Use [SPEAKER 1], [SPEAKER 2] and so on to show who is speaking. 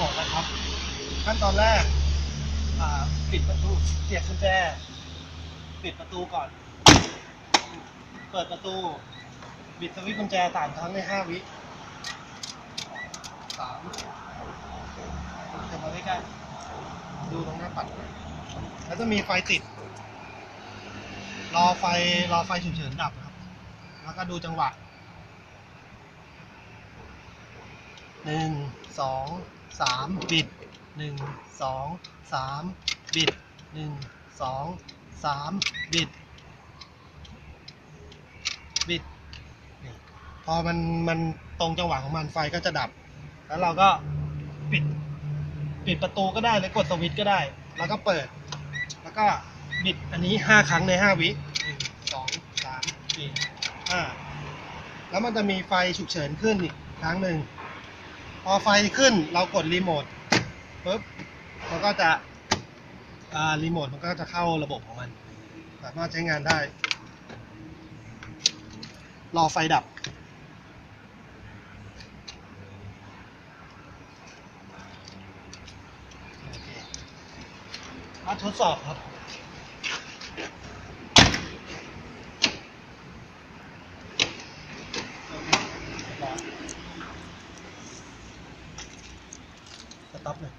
[SPEAKER 1] โมทนะครับ ขั้นตอนแรกปิดประตูเสียบกุญแจ ปิดประตูก่อน เปิดประตู บิดสวิตช์กุญแจสามครั้งในห้าวิสามเดี๋ยวมาใกล้ๆดูตรงหน้าปัด แล้วจะมีไฟติด รอไฟรอไฟฉุกเฉินดับครับ แล้วก็ดูจังหวะ หนึ่งสองสามบิดหนึ่งสองสามบิดหนึ่งสองสามบิด บิด พอมันมันตรงจังหวะของมันไฟก็จะดับ แล้วเราก็ปิด ปิดประตูก็ได้หรือกดสวิตช์ก็ได้ แล้วก็เปิด แล้วก็บิดอันนี้ห้าครั้งในห้าวิหนึ่งสองสามสี่ห้าแล้วมันจะมีไฟฉุกเฉินขึ้นอีกครั้งหนึ่ง พอไฟขึ้นเรากดรีโมทปุ๊บมันก็จะอ่ารีโมทมันก็จะเข้าระบบของมัน สามารถใช้งานได้ รอไฟดับ มาทดสอบครับ tóc này.